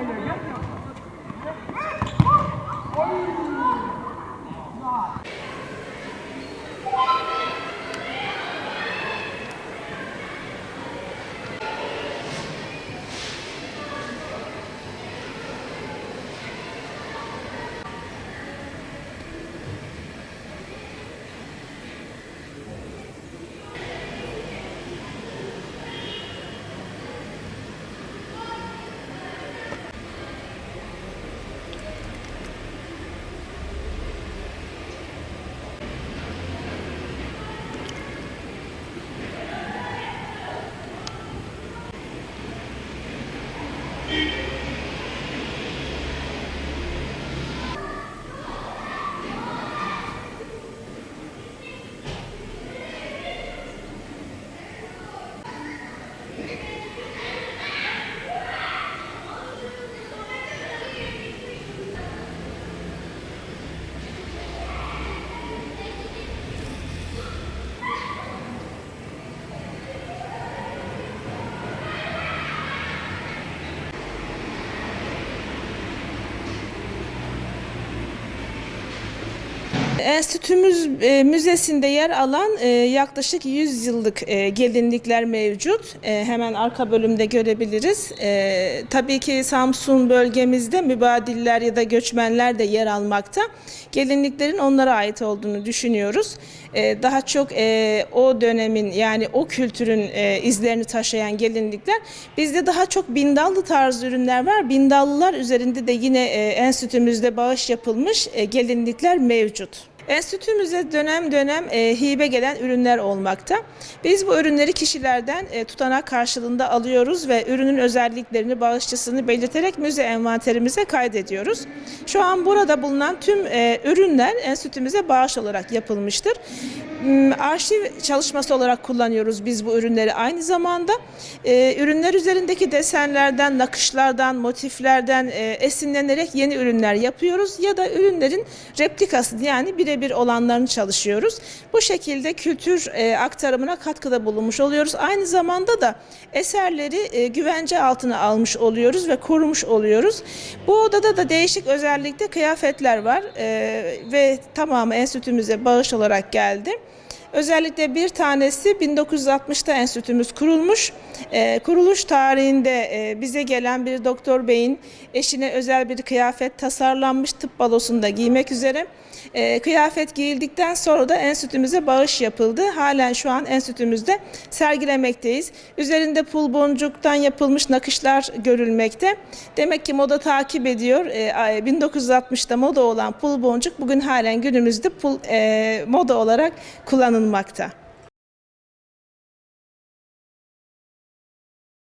Thank you. Enstitümüz e, müzesinde yer alan e, yaklaşık 100 yıllık e, gelinlikler mevcut. Hemen arka bölümde görebiliriz. Tabii ki Samsun bölgemizde mübadiller ya da göçmenler de yer almakta. Gelinliklerin onlara ait olduğunu düşünüyoruz. Daha çok o dönemin yani o kültürün izlerini taşıyan gelinlikler. Bizde daha çok bindallı tarzı ürünler var. Bindallılar üzerinde de yine enstitümüzde bağış yapılmış gelinlikler mevcut. Enstitümüze dönem dönem e, hibe gelen ürünler olmakta. Biz bu ürünleri kişilerden e, tutanak karşılığında alıyoruz ve ürünün özelliklerini, bağışçısını belirterek müze envanterimize kaydediyoruz. Şu an burada bulunan tüm e, ürünler enstitümüze bağış olarak yapılmıştır. Hmm, Arşiv çalışması olarak kullanıyoruz biz bu ürünleri aynı zamanda. E, ürünler üzerindeki desenlerden, nakışlardan, motiflerden e, esinlenerek yeni ürünler yapıyoruz ya da ürünlerin replikası yani birebir olanlarını çalışıyoruz. Bu şekilde kültür e, aktarımına katkıda bulunmuş oluyoruz. Aynı zamanda da eserleri e, güvence altına almış oluyoruz ve korumuş oluyoruz. Bu odada da değişik özellikle kıyafetler var e, ve tamamı enstitümüze bağış olarak geldi. Özellikle bir tanesi 1960'ta enstitümüz kurulmuş. Ee, kuruluş tarihinde e, bize gelen bir doktor beyin eşine özel bir kıyafet tasarlanmış tıp balosunda giymek üzere. Ee, kıyafet giyildikten sonra da enstitümüze bağış yapıldı. Halen şu an enstitümüzde sergilemekteyiz. Üzerinde pul boncuktan yapılmış nakışlar görülmekte. Demek ki moda takip ediyor. Ee, 1960'da moda olan pul boncuk bugün halen günümüzde pul, e, moda olarak kullanılmakta.